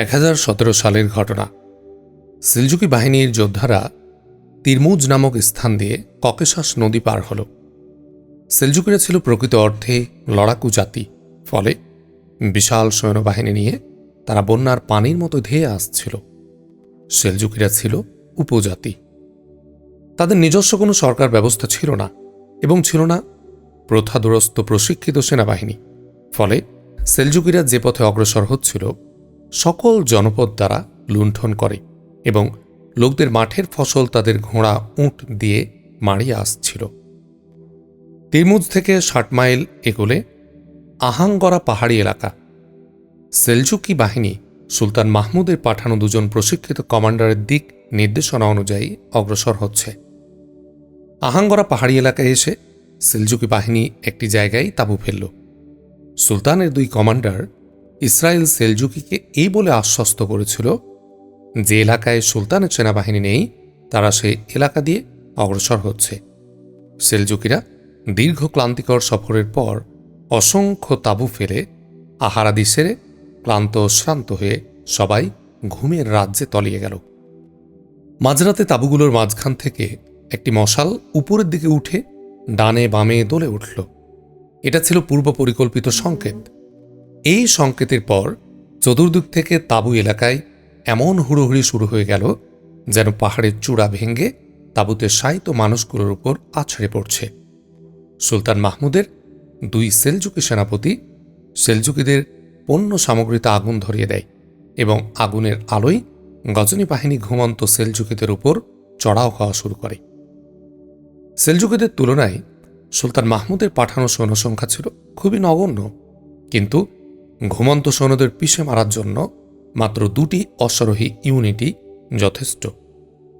এক হাজার সতেরো সালের ঘটনা। সিলজুকি বাহিনীর যোদ্ধারা তিরমুজ নামক স্থান দিয়ে ককেশাস নদী পার হল। সেলজুকিরা ছিল প্রকৃত অর্থে লড়াকু জাতি, ফলে বিশাল সৈন্যবাহিনী নিয়ে তারা বন্যার পানির মতো ধেয়ে আসছিল। সেলজুকিরা ছিল উপজাতি। তাদের নিজস্ব কোনো সরকার ব্যবস্থা ছিল না এবং ছিল না প্রথাদুরস্ত প্রশিক্ষিত সেনাবাহিনী। ফলে সেলজুকিরা যে পথে অগ্রসর হচ্ছিল সকল জনপদ দ্বারা লুণ্ঠন করে এবং লোকদের মাঠের ফসল তাদের ঘোড়া, উঁট দিয়ে মারিয়ে আসছিল। তিরমুজ থেকে ষাট মাইল এগোলে আহাঙ্গরা পাহাড়ি এলাকা। সেলজুকি বাহিনী সুলতান মাহমুদের পাঠানো দুজন প্রশিক্ষিত কমান্ডারের দিক নির্দেশনা অনুযায়ী অগ্রসর হচ্ছে। আহাঙ্গরা পাহাড়ি এলাকায় এসে সেলজুকি বাহিনী একটি জায়গায় তাঁবু ফেলল। সুলতানের দুই কমান্ডার ইসরায়েল সেলজুকিকে এই বলে আশ্বস্ত করেছিল যে এলাকায় সুলতানের সেনাবাহিনী নেই, তারা সেই এলাকা দিয়ে অগ্রসর হচ্ছে। সেলজুকিরা দীর্ঘ ক্লান্তিকর সফরের পর অসংখ্য তাঁবু ফেলে আহারাদি সেরে ক্লান্ত শ্রান্ত হয়ে সবাই ঘুমের রাজ্যে তলিয়ে গেল। মাঝরাতে তাঁবুগুলোর মাঝখান থেকে একটি মশাল উপরের দিকে উঠে ডানে বামে দোলে উঠল। এটা ছিল পূর্ব পরিকল্পিত সংকেত। এই সংকেতের পর চতুর্দিক থেকে তাঁবু এলাকায় এমন হুড়োহুড়ি শুরু হয়ে গেল যেন পাহাড়ের চূড়া ভেঙে তাঁবুতে সাহিত্য মানুষগুলোর উপর আছড়ে পড়ছে। সুলতান মাহমুদের দুই সেলজুকি সেনাপতি সেলজুকিদের পণ্য সামগ্রীতে আগুন ধরিয়ে দেয় এবং আগুনের আলোয় গজনী বাহিনী ঘুমন্ত সেলজুকিদের উপর চড়াও হওয়া শুরু করে। সেলজুকিদের তুলনায় সুলতান মাহমুদের পাঠানো সৈন্য সংখ্যা ছিল খুবই নগণ্য, কিন্তু ঘুমন্ত সৈন্যদের পিষে মারার জন্য মাত্র দুটি অশ্বারোহী ইউনিটই যথেষ্ট।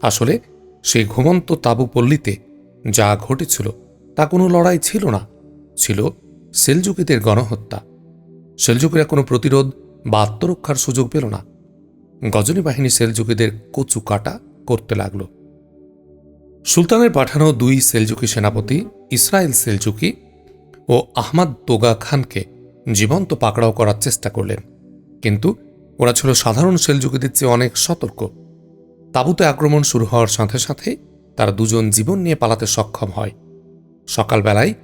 আসলে সেই ঘুমন্ত তাবু পল্লীতে যা ঘটেছিল, তা কোনো লড়াই ছিল না, ছিল সেলজুকিদের গণহত্যা। সেলজুকিরা কোনো প্রতিরোধ বা আত্মরক্ষার সুযোগ পেল না। গজনী বাহিনী সেলজুকিদের কচু কাটা করতে লাগল। সুলতানের পাঠানো দুই সেলজুকি সেনাপতি, ইসরায়েল সেলজুকি ও আহমাদ তোগা খানকে জীবন্ত পাকড়াও করার চেষ্টা করলেন। কিন্তু ওরা ছিল সাধারণ সেলজুকিদের চেয়ে অনেক সতর্ক। তাঁবুতে আক্রমণ শুরু হওয়ার সাথে সাথে তারা দুজন জীবন নিয়ে পালাতে সক্ষম হয়। সকালবেলায়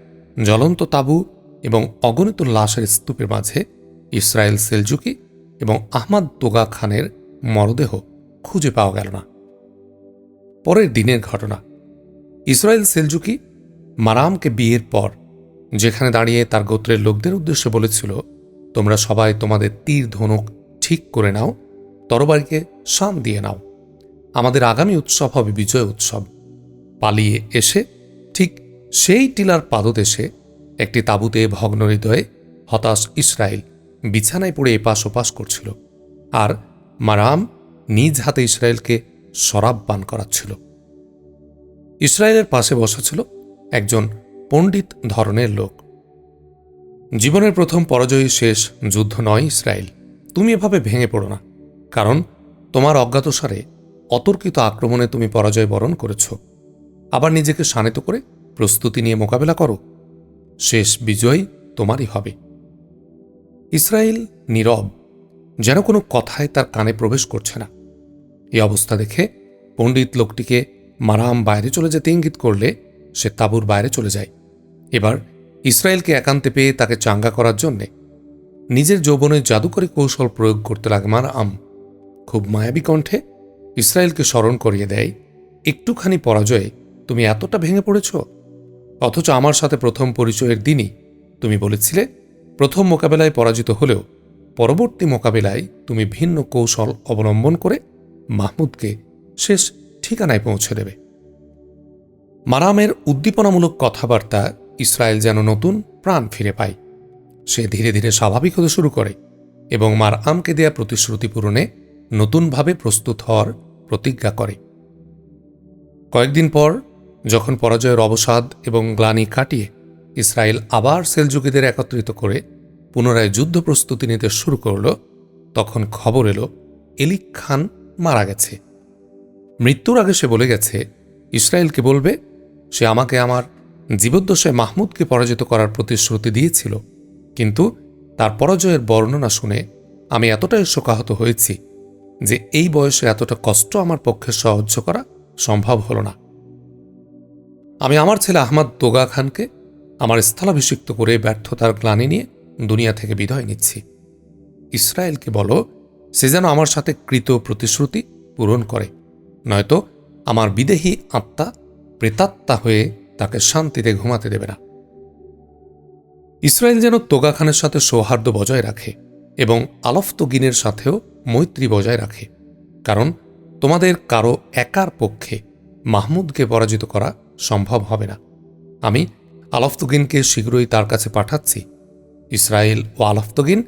জ্বলন্ত তাঁবু এবং অগণিত লাশের স্তূপের মাঝে ইসরায়েল সেলজুকি এবং আহমাদ তোগা খানের মরদেহ খুঁজে পাওয়া গেল না। পরের দিনের ঘটনা। ইসরায়েল সেলজুকি মারামকে বিয়ের পর যেখানে দাঁড়িয়ে তার গোত্রের লোকদের উদ্দেশ্যে বলেছিল, তোমরা সবাই তোমাদের তীর ধনুক ঠিক করে নাও, তরবারিকে শান দিয়ে নাও। আমাদের আগামী উৎসব হবে বিজয় উৎসব। পালিয়ে এসে ঠিক সেই টিলার পাদদেশে একটি তাঁবুতে ভগ্ন হৃদয়ে হতাশ ইসরায়েল বিছানায় পড়ে এপাশ ওপাশ করছিল আর মারাম নিজ হাতে ইসরায়েলকে শরাব পান করাচ্ছিল। ইসরায়েলের পাশে বসা ছিল একজন পণ্ডিত ধরনের লোক। জীবনের প্রথম পরাজয়ী শেষ যুদ্ধ নয় ইসরায়েল। তুমি এভাবে ভেঙে পড়ো না। কারণ, তোমার অজ্ঞাতসারে অতর্কিত আক্রমণে তুমি পরাজয় বরণ করেছ। আবার নিজেকে শানিত করে প্রস্তুতি নিয়ে মোকাবেলা করো। শেষ বিজয় তোমারই হবে। ইসরায়েল নীরব, যেন কোনো কথায় তার কানে প্রবেশ করছে না। এই অবস্থা দেখে পণ্ডিত লোকটিকে মারাম বাইরে চলে যেতে ইঙ্গিত করলে সে তাঁবুর বাইরে চলে যায়। এবার ইসরায়েলকে একান্তে পেয়ে তাকে চাঙ্গা করার জন্যে নিজের যৌবনের জাদুকরী কৌশল প্রয়োগ করতে লাগে মারাম খুব মায়াবী কণ্ঠে ইসরায়েলকে স্মরণ করিয়ে দেয়, একটুখানি পরাজয়ে তুমি এতটা ভেঙে পড়েছ? অথচ আমার সাথে প্রথম পরিচয়ের দিনই তুমি বলেছিলে, প্রথম মোকাবেলায় পরাজিত হলেও পরবর্তী মোকাবেলায় তুমি ভিন্ন কৌশল অবলম্বন করে মাহমুদকে শেষ ঠিকানায় পৌঁছে দেবে। মারামের উদ্দীপনামূলক কথাবার্তা ইসরায়েল যেন নতুন প্রাণ ফিরে পায়। সে ধীরে ধীরে স্বাভাবিক হতে শুরু করে এবং মার আমকে দেয়া প্রতিশ্রুতি পূরণে নতুনভাবে প্রস্তুত হওয়ার প্রতিজ্ঞা করে। কয়েকদিন পর, যখন পরাজয়ের অবসাদ এবং গ্লানি কাটিয়ে ইসরায়েল আবার সেলযুগীদের একত্রিত করে পুনরায় যুদ্ধ প্রস্তুতি নিতে শুরু করল, তখন খবর এলো, এলিক খান মারা গেছে। মৃত্যুর আগে সে বলে গেছে ইসরায়েলকে বলবে? সে আমাকে আমার জীবদ্দশায় মাহমুদকে পরাজিত করার প্রতিশ্রুতি দিয়েছিল। কিন্তু তার পরাজয়ের বর্ণনা শুনে আমি এতটাই শোকাহত হয়েছি যে এই বয়সে এতটা কষ্ট আমার পক্ষে সহ্য করা সম্ভব হল না। আমি আমার ছেলে আহমদ দোগা খানকে আমার স্থলাভিষিক্ত করে ব্যর্থতার গ্লানি নিয়ে দুনিয়া থেকে বিদায় নিচ্ছি। ইসরায়েলকে বলো, সে যেন আমার সাথে কৃত প্রতিশ্রুতি পূরণ করে, নয়তো আমার বিদেহী আত্মা প্রেতাত্মা হয়ে তাকে শান্তিতে ঘুমাতে দেবে না। ইসরায়েল যেন তোগা খানের সাথে সৌহার্দ্য বজায় রাখে এবং আলফতগিনের সাথেও মৈত্রী বজায় রাখে, কারণ তোমাদের কারও একার পক্ষে মাহমুদকে পরাজিত করা সম্ভব হবে না। আমি আলফতগিনকে শীঘ্রই তার কাছে পাঠাচ্ছি। ইসরায়েল ও আলফতগিন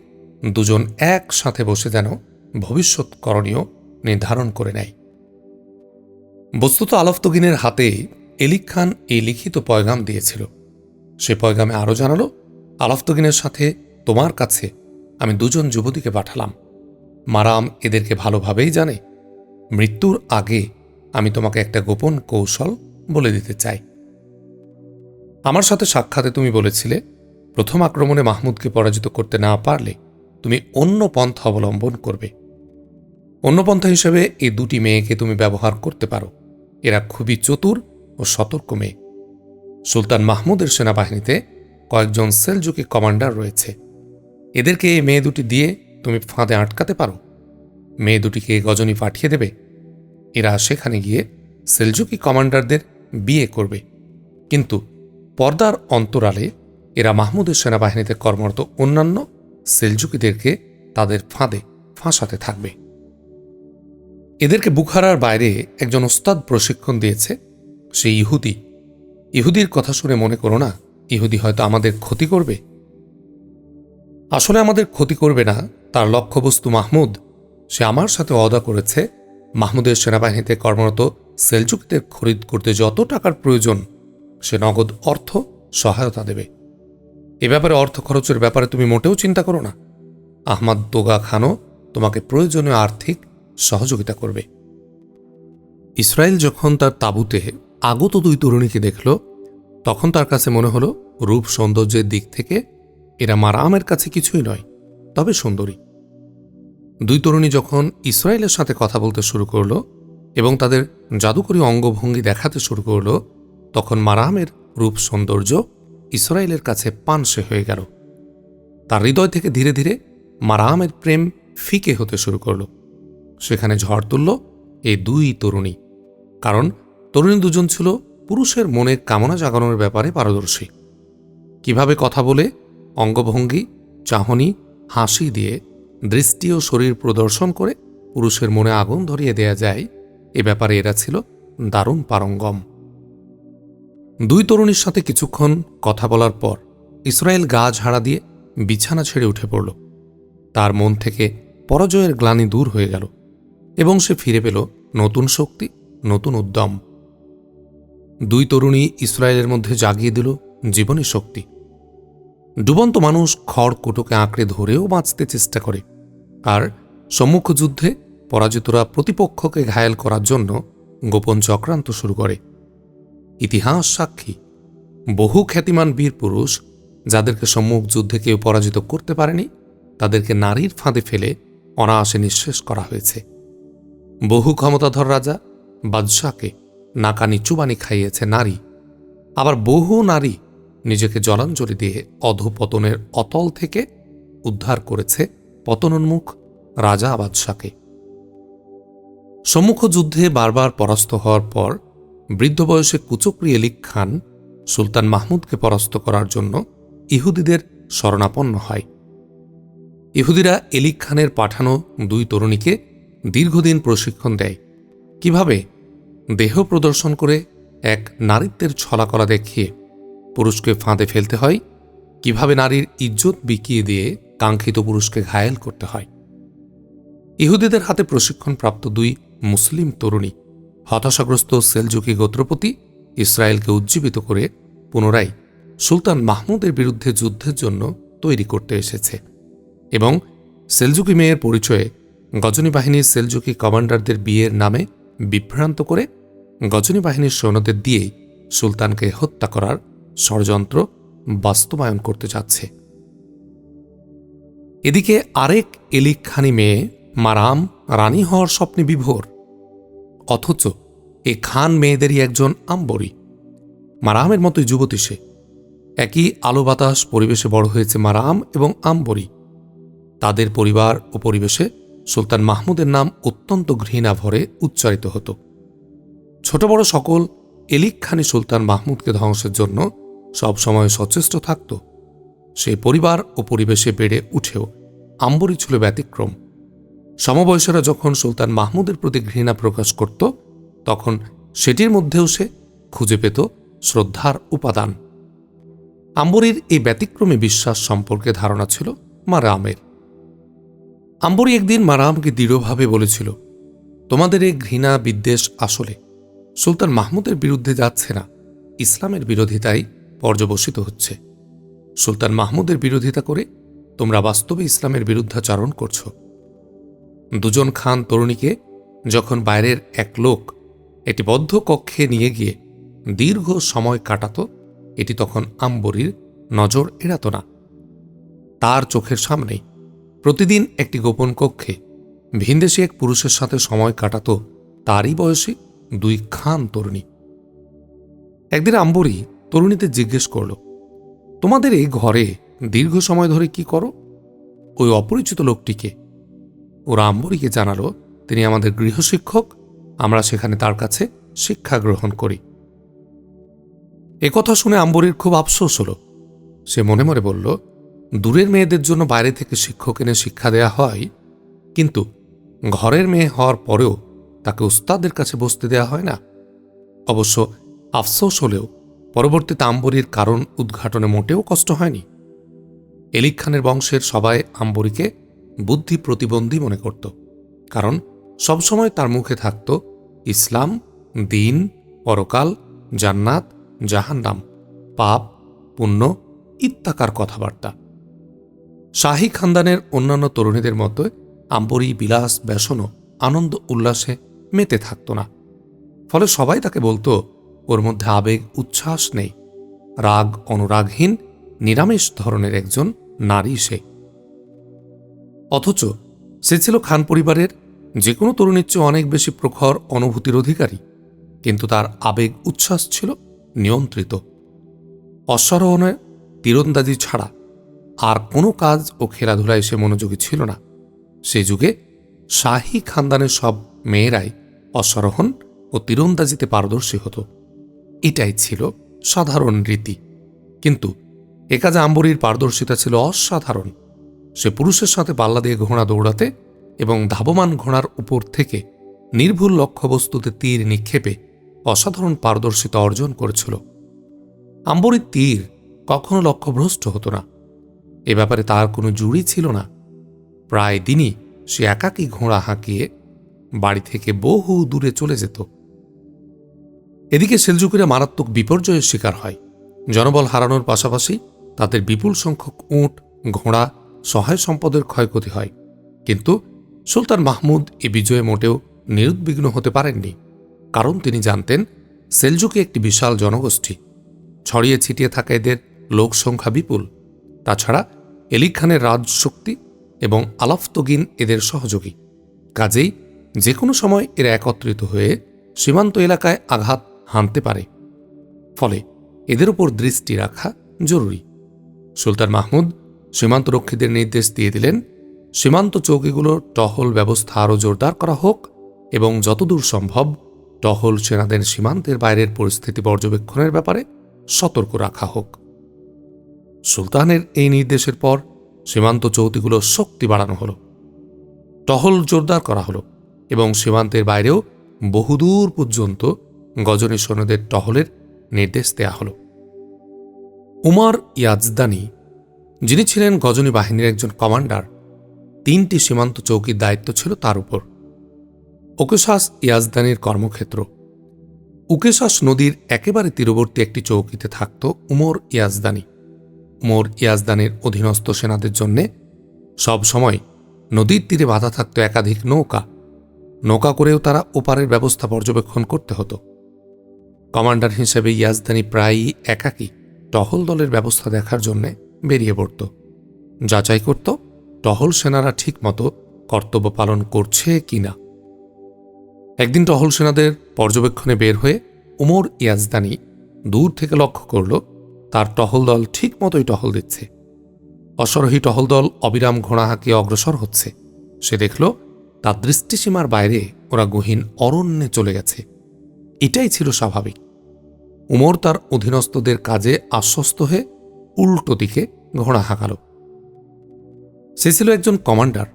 দুজন একসাথে বসে যেন ভবিষ্যৎ করণীয় নির্ধারণ করে নেয়। বস্তুত আলফতগিনের হাতে এলিক খান এই লিখিত পয়গাম দিয়েছিল। সে পয়গামে আরও জানালো, আলফতগিনের সাথে তোমার কাছে আমি দুজন যুবতীকে পাঠালাম। মারাম এদেরকে ভালোভাবেই জানে। মৃত্যুর আগে আমি তোমাকে একটা গোপন কৌশল বলে দিতে চাই। আমার সাথে সাক্ষাতে তুমি বলেছিলে, প্রথম আক্রমণে মাহমুদকে পরাজিত করতে না পারলে তুমি অন্য পন্থা অবলম্বন করবে। অন্য পন্থা হিসেবে এই দুটি মেয়েকে তুমি ব্যবহার করতে পারো। এরা খুবই চতুর ও সতর্ক মেয়ে। সুলতান মাহমুদের সেনাবাহিনীতে কয়েকজন সেলজুকি কমান্ডার রয়েছে। এদেরকে এই মেয়ে দুটি দিয়ে তুমি ফাঁদে আটকাতে পারো। মেয়ে দুটিকে গজনী পাঠিয়ে দেবে। এরা সেখানে গিয়ে সেলজুকি কমান্ডারদের বিয়ে করবে। কিন্তু পর্দার অন্তরালে এরা মাহমুদের সেনাবাহিনীতে কর্মরত অন্যান্য সেলজুকিদেরকে তাদের ফাঁদে ফাঁসাতে থাকবে। এদেরকে বুখারার বাইরে একজন ওস্তাদ প্রশিক্ষণ দিয়েছে সে ইহুদি। ইহুদির কথা শুনে মনে করো না, ইহুদি হয়তো আমাদের ক্ষতি করবে? আসলে আমাদের ক্ষতি করবে না, তার লক্ষ্যবস্তু মাহমুদ। সে আমার সাথে অদা করেছে, মাহমুদের সেনাবাহিনীতে কর্মরত সেলজুকদের খরিদ করতে যত টাকার প্রয়োজন, সে নগদ অর্থ, সহায়তা দেবে। এ ব্যাপারে অর্থ খরচের ব্যাপারে তুমি মোটেও চিন্তা করো না। আহমাদ দোগা খানও তোমাকে প্রয়োজনীয় আর্থিক সহযোগিতা করবে। ইসরায়েল যখন তার তাঁবুতে আগত দুই তরুণীকে দেখল, তখন তার কাছে মনে হলো, রূপ সৌন্দর্যের দিক থেকে এরা মারামের কাছে কিছুই নয়, তবে সুন্দরী। দুই তরুণী যখন ইসরায়েলের সাথে কথা বলতে শুরু করল এবং তাদের জাদুকরী অঙ্গভঙ্গি দেখাতে শুরু করল, তখন মারামের রূপ সৌন্দর্য ইসরায়েলের কাছে পানসে হয়ে গেল। তার হৃদয় থেকে ধীরে ধীরে মারামের প্রেম ফিকে হতে শুরু করল। সেখানে ঝড় তুলল এই দুই তরুণী, কারণ তরুণী দুজন ছিল পুরুষের মনে কামনা জাগানোর ব্যাপারে পারদর্শী। কীভাবে কথা বলে, অঙ্গভঙ্গি, চাহনি, হাসি দিয়ে দৃষ্টি ও শরীর প্রদর্শন করে পুরুষের মনে আগুন ধরিয়ে দেয়া যায়, এ ব্যাপারে এরা ছিল দারুণ পারঙ্গম। দুই তরুণীর সাথে কিছুক্ষণ কথা বলার পর ইসরায়েল গা ঝাড়া দিয়ে বিছানা ছেড়ে উঠে পড়ল। তার মন থেকে পরাজয়ের গ্লানি দূর হয়ে গেল এবং সে ফিরে পেল নতুন শক্তি, নতুন উদ্যম। দুই তরুণী ইসরায়েলের মধ্যে জাগিয়ে দিল জীবনী শক্তি। ডুবন্ত মানুষ খড় কুটোকে আঁকড়ে ধরেও বাঁচতে চেষ্টা করে। আর সম্মুখ যুদ্ধে পরাজিতরা প্রতিপক্ষকে ঘায়েল করার জন্য গোপন চক্রান্ত শুরু করে। ইতিহাস সাক্ষী। বহু খ্যাতিমান বীর পুরুষ যাদেরকে সম্মুখ যুদ্ধে কেউ পরাজিত করতে পারেনি, তাদেরকে নারীর ফাঁদে ফেলে অনায়াসে নিঃশেষ করা হয়েছে। বহু ক্ষমতাধর রাজা, বাদশাকে নাকা চুবানি খাইয়েছে নারী। আবার বহু নারী নিজেকে জলাঞ্জলি দিয়ে অধপতনের অতল থেকে উদ্ধার করেছে পতনোন্মুখ রাজা বাদশাকে। সম্মুখ যুদ্ধে বারবার পরাস্ত হওয়ার পর বৃদ্ধ বয়সে কুচক্রি এলিক খান সুলতান মাহমুদকে পরাস্ত করার জন্য ইহুদিদের শরণাপন্ন হয়। ইহুদিরা এলিক খানের পাঠানো দুই তরুণীকে দীর্ঘদিন প্রশিক্ষণ দেয়। কীভাবে? দেহ প্রদর্শন করে এক নারীত্বের ছলাকলা দেখিয়ে পুরুষকে ফাঁদে ফেলতে হয়। কীভাবে নারীর ইজ্জত বিকিয়ে দিয়ে কাঙ্ক্ষিত পুরুষকে ঘায়েল করতে হয়। ইহুদিদের হাতে প্রশিক্ষণপ্রাপ্ত দুই মুসলিম তরুণী, হতাশাগ্রস্ত সেলজুকি গোত্রপতি ইসরায়েলকে উজ্জীবিত করে পুনরায় সুলতান মাহমুদের বিরুদ্ধে যুদ্ধের জন্য তৈরি করতে এসেছে এবং সেলজুকি মেয়ের পরিচয়ে গজনী বাহিনীর সেলজুকি কমান্ডারদের বিয়ের নামে বিভ্রান্ত করে গজনী বাহিনীর সৈন্যদের দিয়েই সুলতানকে হত্যা করার ষড়যন্ত্র বাস্তবায়ন করতে যাচ্ছে। এদিকে আরেক এলিক খানি মেয়ে মারাম রানী হওয়ার স্বপ্নে বিভোর, অথচ এ খান মেয়েদেরই একজন আম্বরী। মারামের মতোই যুবতী সে। একই আলো বাতাস পরিবেশে বড় হয়েছে মারাম এবং আম্বরী। তাদের পরিবার ও পরিবেশে সুলতান মাহমুদের নাম অত্যন্ত ঘৃণা ভরে উচ্চারিত হতো। ছোট বড় সকল এলিক খানি সুলতান মাহমুদকে ধ্বংসের জন্য সবসময় সচেষ্ট থাকত। সেই পরিবার ও পরিবেশে বেড়ে উঠেও আম্বরী ছিল ব্যতিক্রম। সমবয়সীরা যখন সুলতান মাহমুদের প্রতি ঘৃণা প্রকাশ করত, তখন সেটির মধ্যেও সে খুঁজে পেত শ্রদ্ধার উপাদান। আম্বরীর এই ব্যতিক্রমী বিশ্বাস সম্পর্কে ধারণা ছিল মারামের। আম্বরী একদিন মারামকে দৃঢ়ভাবে বলেছিল, তোমাদের এই ঘৃণা বিদ্বেষ আসলে সুলতান মাহমুদের বিরুদ্ধে যাচ্ছে না। ইসলামের বিরোধিতাই পর্যবসিত হচ্ছে। সুলতান মাহমুদের বিরোধিতা করে তোমরা বাস্তবে ইসলামের বিরুদ্ধাচারণ করছ। দুজন খান তরুণীকে যখন বাইরের এক লোক একটি বদ্ধ কক্ষে নিয়ে গিয়ে দীর্ঘ সময় কাটাত, এটি তখন আম্বরীর নজর এড়াত না। তার চোখের সামনেই প্রতিদিন একটি গোপন কক্ষে ভিনদেশী এক পুরুষের সাথে সময় কাটাত, তারই বয়সী দুই খান তরুণী। একদিন আম্বরী তরুণীদের জিজ্ঞেস করল, তোমাদের এই ঘরে দীর্ঘ সময় ধরে কি করো? ওই অপরিচিত লোকটিকে। ওরা আম্বরীকে জানালো, তিনি আমাদের গৃহশিক্ষক, আমরা সেখানে তার কাছে শিক্ষা গ্রহণ করি। কথা শুনে আম্বরীর খুব আফসোস হল। সে মনে মনে বলল, দূরের মেয়েদের জন্য বাইরে থেকে শিক্ষক এনে শিক্ষা দেয়া হয়, কিন্তু ঘরের মেয়ে হওয়ার পরেও তাকে উস্তাদের কাছে বসতে দেয়া হয় না। অবশ্য আফসোস হলেও পরবর্তীতে আম্বরীর কারণ উদ্ঘাটনে মোটেও কষ্ট হয়নি। এলিক খানের বংশের সবাই আম্বরীকে বুদ্ধি প্রতিবন্ধী মনে করত, কারণ সবসময় তার মুখে থাকত ইসলাম, দিন, পরকাল, জান্নাত, জাহান্নাম, পাপ, পুণ্য ইত্যাকার কথাবার্তা। শাহী খানদানের অন্যান্য তরুণীদের মতো আম্বরী বিলাস ব্যসনও আনন্দ উল্লাসে মেতে থাকত না। ফলে সবাই তাকে বলতো, ওর মধ্যে আবেগ, উচ্ছ্বাস নেই। রাগ, অনুরাগহীন, নিরামিষ ধরনের একজন নারী সে। অথচ সে ছিল খান পরিবারের যে কোনো তরুণীর চেয়ে অনেক বেশি প্রখর অনুভূতির অধিকারী, কিন্তু তার আবেগ, উচ্ছ্বাস ছিল নিয়ন্ত্রিত। অশ্বারোহণে তীরন্দাজি ছাড়া আর কোনো কাজ ও খেলাধুলায় সে মনোযোগী ছিল না। সে যুগে শাহী খানদানের সব মেয়েরাই অশ্বারোহণ ও তীরন্দাজিতে পারদর্শী হতো। এটাই ছিল সাধারণ রীতি। কিন্তু এ কাজে আম্বরীর পারদর্শিতা ছিল অসাধারণ। সে পুরুষের সাথে পাল্লা দিয়ে ঘোড়া দৌড়াতে এবং ধাবমান ঘোড়ার উপর থেকে নির্ভুল লক্ষ্যবস্তুতে তীর নিক্ষেপে অসাধারণ পারদর্শিতা অর্জন করেছিল। আম্বরীর তীর কখনো লক্ষ্যভ্রষ্ট হতো না। এ ব্যাপারে তার কোনো জুড়ি ছিল না। প্রায় দিনই সে একাকী ঘোড়া হাঁকিয়ে বাড়ি থেকে বহু দূরে চলে যেত। এদিকে সেলজুকিরা মারাত্মক বিপর্যয়ের শিকার হয়। জনবল হারানোর পাশাপাশি তাদের বিপুল সংখ্যক উঁট, ঘোড়া, সহায় সম্পদের ক্ষয়ক্ষতি হয়। কিন্তু সুলতান মাহমুদ এ বিজয়ে মোটেও নিরুদ্বিগ্ন হতে পারেননি। কারণ তিনি জানতেন, সেলজুকি একটি বিশাল জনগোষ্ঠী। ছড়িয়ে ছিটিয়ে থাকা এদের লোক সংখ্যা বিপুল। তাছাড়া এলিক খানের রাজশক্তি এবং আলাফতগিন এদের সহযোগী। কাজেই যে কোনো সময় এরা একত্রিত হয়ে সীমান্ত এলাকায় আঘাত হানতে পারে। ফলে এদের উপর দৃষ্টি রাখা জরুরি। সুলতান মাহমুদ সীমান্তরক্ষীদের নির্দেশ দিয়ে দিলেন, সীমান্ত চৌকিগুলোর টহল ব্যবস্থা আরও জোরদার করা হোক এবং যতদূর সম্ভব টহল সেনাদের সীমান্তের বাইরের পরিস্থিতি পর্যবেক্ষণের ব্যাপারে সতর্ক রাখা হোক। সুলতানের এই নির্দেশের পর সীমান্ত চৌকিগুলোর শক্তি বাড়ানো হলো। টহল জোরদার করা হলো। এবং সীমান্তের বাইরেও বহুদূর পর্যন্ত গজনী সৈন্যদের টহলের নির্দেশ দেয়া হল। উমার ইয়াজদানি, যিনি ছিলেন গজনী বাহিনীর একজন কমান্ডার, তিনটি সীমান্ত চৌকির দায়িত্ব ছিল তার উপর। ওকেশাস ইয়াজদানির কর্মক্ষেত্র। উকেশাস নদীর একেবারে তীরবর্তী একটি চৌকিতে থাকত উমর ইয়াজদানি। উমর ইয়াজদানের অধীনস্থ সেনাদের জন্যে সব সময় নদীর তীরে বাধা থাকত একাধিক নৌকা নৌকা করেও তারা ওপারের ব্যবস্থা পর্যবেক্ষণ করতে হতো। কমান্ডার হিসেবে ইয়াজদানি প্রায়ই একাকী টহল দলের ব্যবস্থা দেখার জন্যে বেরিয়ে পড়ত। যাচাই করত, টহল সেনারা ঠিকমতো কর্তব্য পালন করছে কি না একদিন টহল সেনাদের পর্যবেক্ষণে বের হয়ে উমর ইয়াজদানি দূর থেকে লক্ষ্য করল, তার টহল দল ঠিক মতোই টহল দিচ্ছে। অশ্বারোহী টহল দল অবিরাম ঘোড়া হাঁকিয়ে অগ্রসর হচ্ছে। সে দেখল তার দৃষ্টিসীমার বাইরে ওরা গহীন অরণ্যে চলে গেছে। এটাই ছিল স্বাভাবিক। উমর তার অধীনস্থদের কাজে আশ্বস্ত হয়ে উল্টো দিকে ঘোড়া হাঁকাল। সে ছিল একজন কমান্ডার।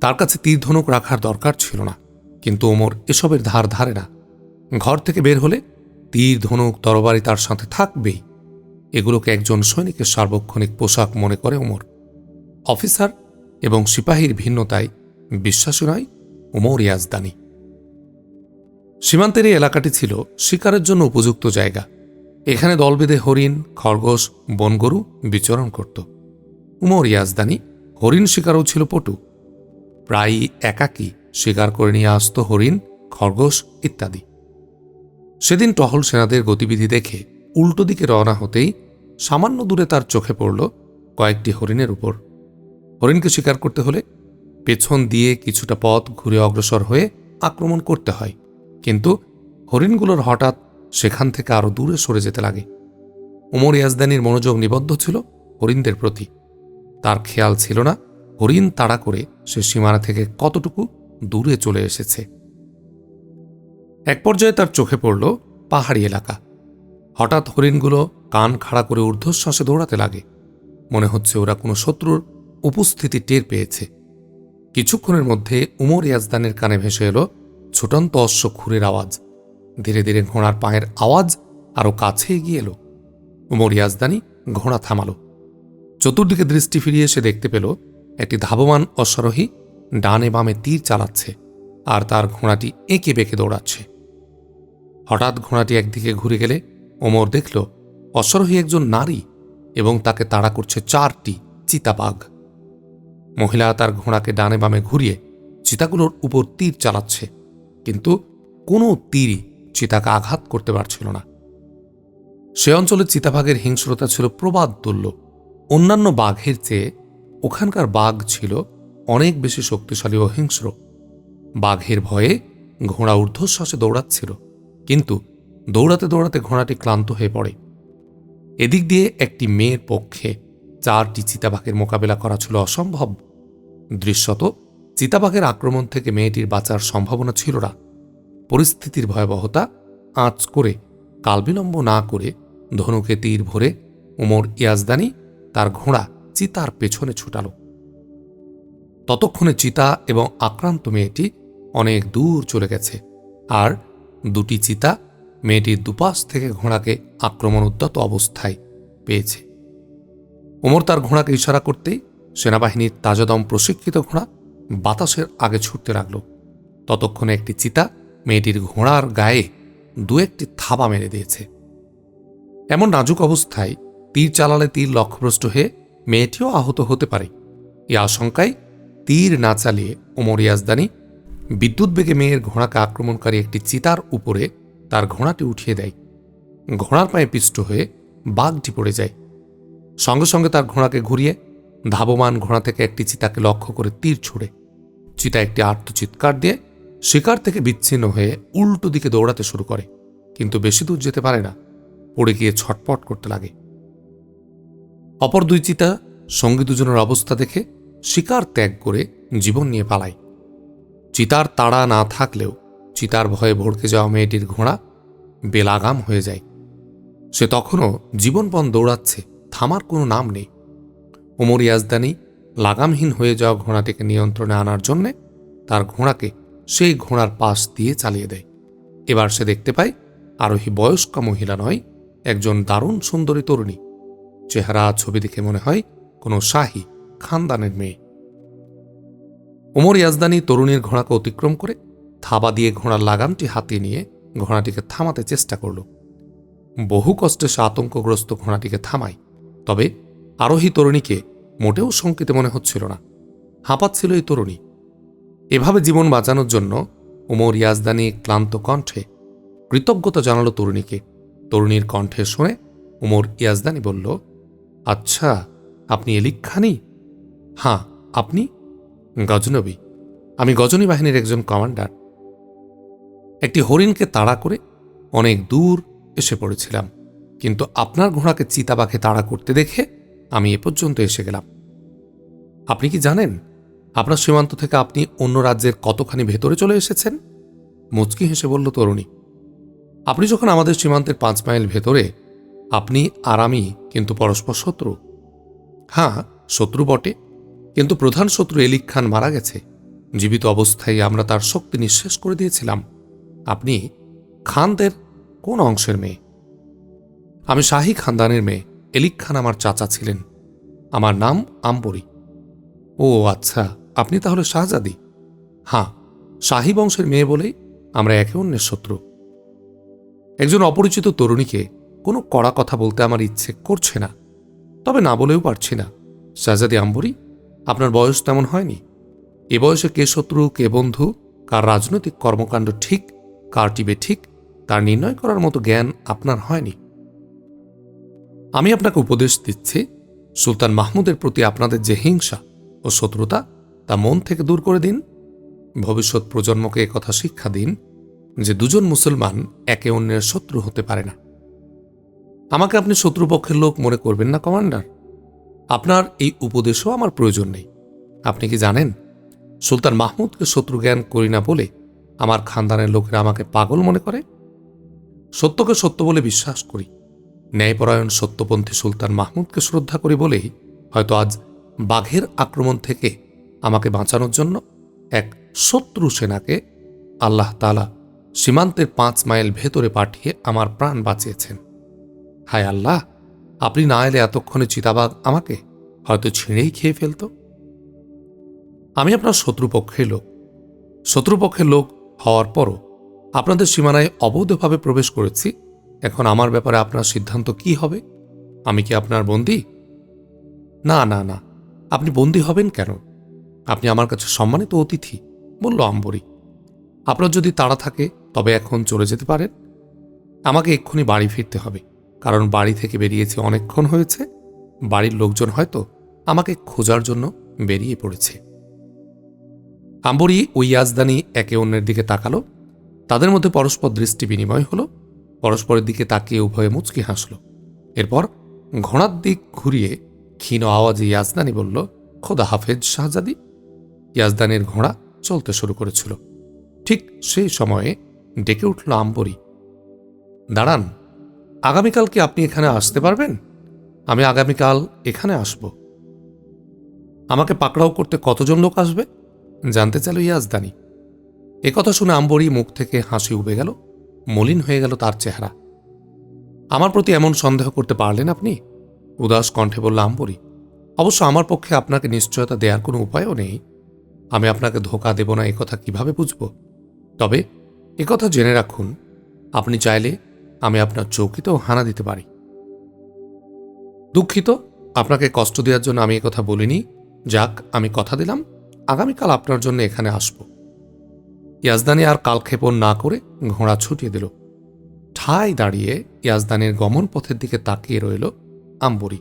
তার কাছে তীর ধনুক রাখার দরকার ছিল না, কিন্তু ওমর এসবের ধার ধারে না। ঘর থেকে বের হলে তীর ধনুক তরবারি তার সাথে থাকবেই। এগুলোকে একজন সৈনিকের সার্বক্ষণিক পোশাক মনে করে ওমর অফিসার এবং সিপাহীর ভিন্নতায় বিশ্বাসী নয় ওমর ইয়াজদানি সীমান্তের এই এলাকাটি ছিল শিকারের জন্য উপযুক্ত জায়গা। এখানে দলবেঁধে হরিণ, খরগোশ, বনগরু বিচরণ করত। উমর ইয়াজদানি হরিণ শিকারও ছিল পটু। প্রায়ই একাকী শিকার করে নিয়ে আসত হরিণ, খরগোশ ইত্যাদি। সেদিন টহল সেনাদের গতিবিধি দেখে উল্টো দিকে রওনা হতেই সামান্য দূরে তার চোখে পড়ল কয়েকটি হরিণের উপর। হরিণকে শিকার করতে হলে পেছন দিয়ে কিছুটা পথ ঘুরে অগ্রসর হয়ে আক্রমণ করতে হয়। কিন্তু হরিণগুলোর হঠাৎ সেখান থেকে আরও দূরে সরে যেতে লাগে। উমর ইয়াজদানির মনোযোগ নিবদ্ধ ছিল হরিণদের প্রতি। তার খেয়াল ছিল না হরিণ তাড়া করে সে সীমানা থেকে কতটুকু দূরে চলে এসেছে। এক পর্যায়ে তার চোখে পড়ল পাহাড়ি এলাকা। হঠাৎ হরিণগুলো কান খাড়া করে ঊর্ধ্বশ্বাসে দৌড়াতে লাগে। মনে হচ্ছে ওরা কোনো শত্রুর উপস্থিতি টের পেয়েছে। কিছুক্ষণের মধ্যে উমর ইয়াজদানের কানে ভেসে এলো ছুটন্ত অশ্ব খুরের আওয়াজ। ধীরে ধীরে ঘোড়ার পায়ের আওয়াজ আরও কাছে এগিয়ে এলো। উমর ইয়াজদানি ঘোড়া থামালো। চতুর্দিকে দৃষ্টি ফিরিয়ে সে দেখতে পেল, একটি ধাবমান অশ্বারোহী ডানে বামে তীর চালাচ্ছে আর তার ঘোড়াটি এঁকে বেঁকে দৌড়াচ্ছে। হঠাৎ ঘোড়াটি একদিকে ঘুরে গেলে ওমর দেখল, অশ্বারোহী একজন নারী এবং তাকে তাড়া করছে চারটি চিতাবাঘ। মহিলা তার ঘোড়াকে ডানে বামে ঘুরিয়ে চিতাগুলোর উপর তীর চালাচ্ছে, কিন্তু কোনো তীরই চিতাকে আঘাত করতে পারছিল না। সে অঞ্চলে চিতাবাঘের হিংস্রতা ছিল প্রবাদ তুল্য। অন্যান্য বাঘের চেয়ে ওখানকার বাঘ ছিল অনেক বেশি শক্তিশালী ও হিংস্র। বাঘের ভয়ে ঘোড়া ঊর্ধ্বশ্বাসে দৌড়াচ্ছিল, কিন্তু দৌড়াতে দৌড়াতে ঘোড়াটি ক্লান্ত হয়ে পড়ে। এদিক দিয়ে একটি মেয়ের পক্ষে চারটি চিতাবাঘের মোকাবেলা করা ছিল অসম্ভব। দৃশ্যত চিতাবাঘের আক্রমণ থেকে মেয়েটির বাঁচার সম্ভাবনা ছিল না। পরিস্থিতির ভয়াবহতা আঁচ করে, কালবিলম্ব না করে ধনুকে তীর ভরে উমর ইয়াজদানি তার ঘোড়া চিতার পেছনে ছুটাল। ততক্ষণে চিতা এবং আক্রান্ত মেয়েটি অনেক দূর চলে গেছে আর দুটি চিতা মেয়েটির দুপাশ থেকে ঘোড়াকে আক্রমণ উদ্যত অবস্থায় পেয়েছে। ওমর তার ঘোড়াকে ইশারা করতেই সেনাবাহিনীর তাজাদম প্রশিক্ষিত ঘোড়া বাতাসের আগে ছুটতে লাগল। ততক্ষণে একটি চিতা মেয়েটির ঘোড়ার গায়ে দু একটি থাবা মেরে দিয়েছে। এমন নাজুক অবস্থায় তীর চালালে তীর লক্ষ্যভ্রষ্ট হয়ে মেয়েটিও আহত হতে পারে। এ আশঙ্কায় তীর না চালিয়ে ওমর ইয়াজদানি বিদ্যুৎ বেগে মেয়ের ঘোড়াকে আক্রমণকারী একটি চিতার উপরে তার ঘোড়াটি উঠিয়ে দেয়। ঘোড়ার পায়ে পিষ্ট হয়ে বাঘটি পড়ে যায়। সঙ্গে সঙ্গে তার ঘোড়াকে ঘুরিয়ে ধাবমান ঘোড়া থেকে একটি চিতাকে লক্ষ্য করে তীর ছুড়ে। চিতা একটি আর্তচিৎকার দিয়ে শিকার থেকে বিচ্ছিন্ন হয়ে উল্টো দিকে দৌড়াতে শুরু করে, কিন্তু বেশি দূর যেতে পারে না, পড়ে গিয়ে ছটপট করতে লাগে। অপর দুই চিতা সঙ্গী দুজনের অবস্থা দেখে শিকার ত্যাগ করে জীবন নিয়ে পালায়। চিতার তাড়া না থাকলেও চিতার ভয়ে ভড়কে যাওয়া মেয়েটির ঘোড়া বেলাগাম হয়ে যায়। সে তখনও জীবনপণ দৌড়াচ্ছে, থামার কোনো নাম নেই। ওমর ইয়াজদানি লাগামহীন হয়ে যাওয়া ঘোড়াটিকে নিয়ন্ত্রণে আনার জন্যে তার ঘোড়াকে সেই ঘোড়ার পাশ দিয়ে চালিয়ে দেয়। এবার সে দেখতে পায় আরোহী বয়স্ক মহিলা নয়, একজন দারুণ সুন্দরী তরুণী। চেহারা ছবি দেখে মনে হয় কোনো শাহী, খানদানের মেয়ে। ওমর ইয়াজদানি তরুণীর ঘোড়াকে অতিক্রম করে থাবা দিয়ে ঘোড়ার লাগামটি হাতে নিয়ে ঘোড়াটিকে থামাতে চেষ্টা করল। বহু কষ্টে সে আতঙ্কগ্রস্ত ঘোড়াটিকে থামায়, তবে আরোহী তরুণীকে মোটেও শঙ্কিত মনে হচ্ছিল না। হাঁপাচ্ছিল এই তরুণী। এভাবে জীবন বাঁচানোর জন্য ওমর ইয়াজদানি ক্লান্ত কণ্ঠে কৃতজ্ঞতা জানালো তরুণীকে। তরুণীর কণ্ঠে শুনে ওমর ইয়াজদানি বলল আচ্ছা আপনি এলিক খানি হ্যাঁ আপনি? গজনবী, আমি গজনী বাহিনীর একজন কমান্ডার। একটি হরিণকে তাড়া করে অনেক দূর এসে পড়েছিলাম, কিন্তু আপনার ঘোড়াকে চিতাবাঘে তাড়া করতে দেখে আমি এ পর্যন্ত এসে গেলাম। আপনি কি জানেন, আপনার সীমান্ত থেকে আপনি অন্য রাজ্যের কতখানি ভেতরে চলে এসেছেন? মুচকি হেসে বলল তরুণী, আপনি যখন আমাদের সীমান্তের পাঁচ মাইল ভেতরে, আপনি আর আমি কিন্তু পরস্পর শত্রু। হ্যাঁ শত্রু বটে, কিন্তু প্রধান শত্রু এলিক খান মারা গেছে। জীবিত অবস্থায় আমরা তার শক্তি নিঃশেষ করে দিয়েছিলাম। আপনি খানদের কোন অংশের মেয়ে? আমি শাহী খানদানের মেয়ে। এলিক খান আমার চাচা ছিলেন। আমার নাম আম্বরী। ও আচ্ছা আপনি তাহলে শাহজাদি? হ্যাঁ শাহী বংশের মেয়ে বলেই আমরা একে অন্যের শত্রু। একজন অপরিচিত তরুণীকে কোনো কড়া কথা বলতে আমার ইচ্ছে করছে না, তবে না বলেও পারছি না। শাহজাদি আম্বরী, আপনার বয়স তেমন হয়নি? এ বয়সে কে শত্রু, কে বন্ধু, কার রাজনৈতিক কর্মকাণ্ড ঠিক, কার টিবে ঠিক, তার নির্ণয় করার মতো জ্ঞান আপনার হয়নি? আমি আপনাকে উপদেশ দিচ্ছি, সুলতান মাহমুদের প্রতি আপনাদের যে হিংসা ও শত্রুতা তা মন থেকে দূর করে দিন। ভবিষ্যৎ প্রজন্মকে কথা শিক্ষা দিন যে দুজন মুসলমান একে অন্যের শত্রু হতে পারে না। আমাকে আপনি শত্রুপক্ষের লোক মনে করবেন না, কমান্ডার। আপনার এই উপদেশও আমার প্রয়োজন নেই। আপনি কি জানেন, সুলতান মাহমুদকে শত্রু জ্ঞান করি না বলে আমার খানদানের লোকেরা আমাকে পাগল মনে করে? সত্যকে সত্য বলে বিশ্বাস করি। ন্যায়পরায়ণ সত্যপন্থী সুলতান মাহমুদকে শ্রদ্ধা করি বলেই হয়তো আজ বাঘের আক্রমণ থেকে আমাকে বাঁচানোর জন্য এক শত্রু সেনাকে আল্লাহ তালা সীমান্তের পাঁচ মাইল ভেতরে পাঠিয়ে আমার প্রাণ বাঁচিয়েছেন। হায় আল্লাহ, আপনি না এলে এতক্ষণে চিতাবাঘ আমাকে হয়তো ছিঁড়েই খেয়ে ফেলত। আমি আপনার শত্রুপক্ষের লোক। শত্রুপক্ষের লোক হওয়ার পরও আপনাদের সীমানায় অবৈধভাবে প্রবেশ করেছি এখন আমার ব্যাপারে আপনার সিদ্ধান্ত কি হবে? আমি কি আপনার বন্দি? না না না। আপনি বন্দি হবেন কেন? আপনি আমার কাছে সম্মানিত অতিথি, বলল আম্বরী। আপনার যদি তাড়া থাকে, তবে এখন চলে যেতে পারেন। আমাকে এক্ষুনি বাড়ি ফিরতে হবে, কারণ বাড়ি থেকে বেরিয়েছি অনেকক্ষণ হয়েছে। বাড়ির লোকজন হয়তো আমাকে খোঁজার জন্য বেরিয়ে পড়েছে। আম্বরী ও ইয়াজদানি একে অন্যের দিকে তাকালো। তাদের মধ্যে পরস্পর দৃষ্টি বিনিময় হলো। পরস্পরের দিকে তাকিয়ে উভয়ে মুচকি হাসল। এরপর ঘোড়ার দিক ঘুরিয়ে ক্ষীণ আওয়াজে ইয়াজদানি বলল, খোদা হাফেজ শাহজাদি। ইয়াজদানির ঘোড়া চলতে শুরু করেছিল। ঠিক সেই সময়ে ডেকে উঠল আম্বরী। দাঁড়ান, আগামীকাল কি আপনি এখানে আসতে পারবেন? আমি আগামীকাল এখানে আসব। আমাকে পাকড়াও করতে কতজন লোক আসবে? জানতে চাইল ইয়াজদানি। একথা শুনে আম্বরী মুখ থেকে হাসি উবে গেল। মলিন হয়ে গেল তার চেহারা। আমার প্রতি এমন সন্দেহ করতে পারলেন আপনি? উদাস কণ্ঠে বলল আম্বরী, অবশ্য আমার পক্ষে আপনাকে নিশ্চয়তা দেওয়ার কোনো উপায়ও নেই। আমি আপনাকে ধোকা দেব না একথা কীভাবে বুঝব? তবে একথা জেনে রাখুন, আপনি চাইলে আমি আপনার চৌকিতেও হানা দিতে পারি। দুঃখিত, আপনাকে কষ্ট দেওয়ার জন্য আমি কথা বলিনি। যাক, আমি কথা দিলাম। আগামীকাল আপনার জন্য এখানে আসব। ইয়াজদানি আর কালক্ষেপণ না করে ঘোড়া ছুটিয়ে দিল। ঠায় দাঁড়িয়ে ইয়াজদানের গমন পথের দিকে তাকিয়ে রইল আম্বরী।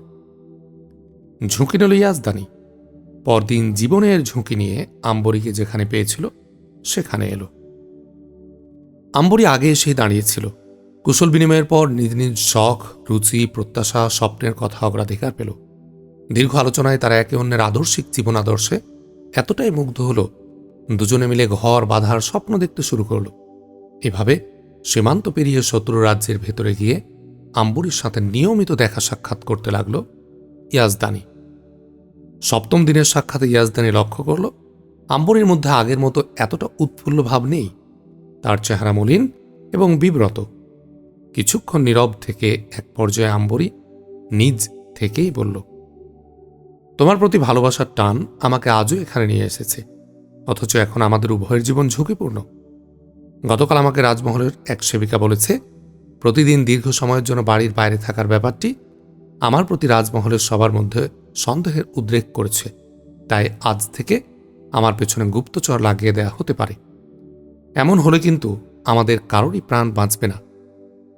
ঝুঁকি নিল ইয়াজদানি। পরদিন জীবনের ঝুঁকি নিয়ে আম্বরিকে যেখানে পেয়েছিল, সেখানে এলো। আম্বরি আগে এসেই দাঁড়িয়েছিল। কুশল বিনিময়ের পর নিজ নিজ শখ, রুচি, প্রত্যাশা, স্বপ্নের কথা অগ্রাধিকার পেল। দীর্ঘ আলোচনায় তারা একে অন্যের আদর্শিক জীবন আদর্শে এতটাই মুগ্ধ হল দুজনে মিলে ঘর, বাঁধার স্বপ্ন দেখতে শুরু করল। এভাবে সীমান্ত পেরিয়ে শত্রু রাজ্যের ভেতরে গিয়ে আম্বুরির সাথে নিয়মিত দেখা সাক্ষাৎ করতে লাগল ইয়াজদানি। সপ্তম দিনের সাক্ষাতে ইয়াজদানি লক্ষ্য করল, আম্বরির মধ্যে আগের মতো এতটা উৎফুল্ল ভাব নেই। তার চেহারা মলিন এবং বিব্রত। কিছুক্ষণ নীরব থেকে এক পর্যায়ে আম্বরী নিজ থেকেই বলল, তোমার প্রতি ভালোবাসার টান আমাকে আজও এখানে নিয়ে এসেছে। অথচ এখন আমাদের উভয়ের জীবন ঝুঁকিপূর্ণ। গতকাল আমাকে রাজমহলের এক সেবিকা বলেছে, প্রতিদিন দীর্ঘ সময়ের জন্য বাড়ির বাইরে থাকার ব্যাপারটি আমার প্রতি রাজমহলের সবার মধ্যে সন্দেহের উদ্রেক করেছে। তাই আজ থেকে আমার পেছনে গুপ্তচর লাগিয়ে দেয়া হতে পারে। এমন হলে কিন্তু আমাদের কারোরই প্রাণ বাঁচবে না।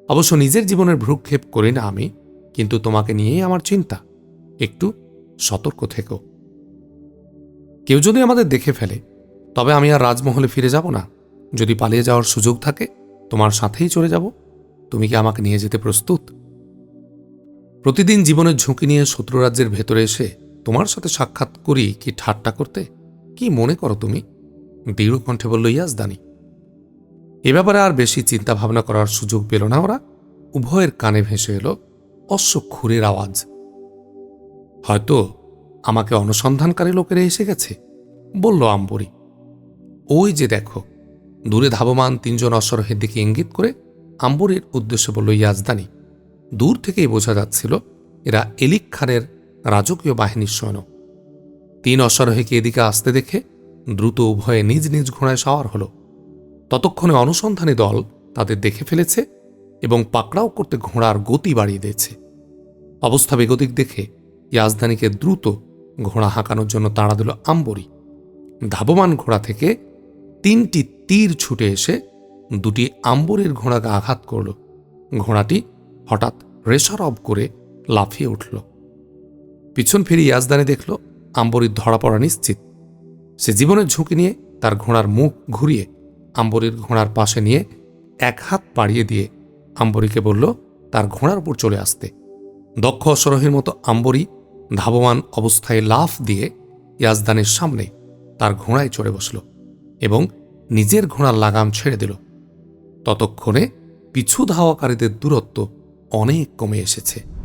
অবশ্য নিজের জীবনের ভ্রুক্ষেপ করি না আমি, কিন্তু তোমাকে নিয়েই আমার চিন্তা। একটু সতর্ক থেকো। কেউ যদি আমাদের দেখে ফেলে তবে আমি আর রাজমহলে ফিরে যাব না। যদি পালিয়ে যাওয়ার সুযোগ থাকে, তোমার সাথেই চলে যাব। তুমি কি আমাকে নিয়ে যেতে প্রস্তুত? প্রতিদিন জীবনের ঝুঁকি নিয়ে শত্রুরাজ্যের ভেতরে এসে তোমার সাথে সাক্ষাৎ করি কি ঠাট্টা করতে? কি মনে করো তুমি? দৃঢ় কণ্ঠে বলল ইয়াজদানি এ ব্যাপারে আর বেশি চিন্তা ভাবনা করার সুযোগ পেল না ওরা। উভয়ের কানে ভেসে এলো অশ্ব খুরের আওয়াজ। হয়তো আমাকে অনুসন্ধানকারী লোকেরা এসে গেছে, বলল আম্বরী। ওই যে দেখো, দূরে ধাবমান তিনজন অশ্বরোহের দিকে ইঙ্গিত করে আম্বরীর উদ্দেশ্যে বলল, ইয়াজদানি। দূর থেকেই বোঝা যাচ্ছিল, এরা এলিক খানের রাজকীয় বাহিনীর সৈন্য। তিন অশ্বারোহীকে এদিকে আসতে দেখে দ্রুত উভয়ে নিজ নিজ ঘোড়ায় সাওয়ার হল। ততক্ষণে অনুসন্ধানী দল তাদের দেখে ফেলেছে এবং পাকড়াও করতে ঘোড়ার গতি বাড়িয়ে দিয়েছে। অবস্থা বেগতিক দেখে ইয়াজধানীকে দ্রুত ঘোড়া হাঁকানোর জন্য তাড়া দিল আম্বরী। ধাবমান ঘোড়া থেকে তিনটি তীর ছুটে এসে দুটি আম্বরের ঘোড়াকে আঘাত করল। ঘোড়াটি হঠাৎ রেশারব করে লাফিয়ে উঠল। পিছন ফিরে ইয়াজদানি দেখল, আম্বরীর ধরা পড়া নিশ্চিত। সে জীবনের ঝুঁকি নিয়ে তার ঘোড়ার মুখ ঘুরিয়ে আম্বরীর ঘোড়ার পাশে নিয়ে এক হাত পাড়িয়ে দিয়ে আম্বরীকে বলল, তার ঘোড়ার উপর চলে আসতে। দক্ষ অশ্বরোহীর মতো আম্বরী ধাবমান অবস্থায় লাফ দিয়ে ইয়াজদানের সামনে তার ঘোড়ায় চড়ে বসল। এবং নিজের ঘোড়ার লাগাম ছেড়ে দিল। ততক্ষণে পিছু ধাওয়াকারীদের দূরত্ব অনেক কমে এসেছে।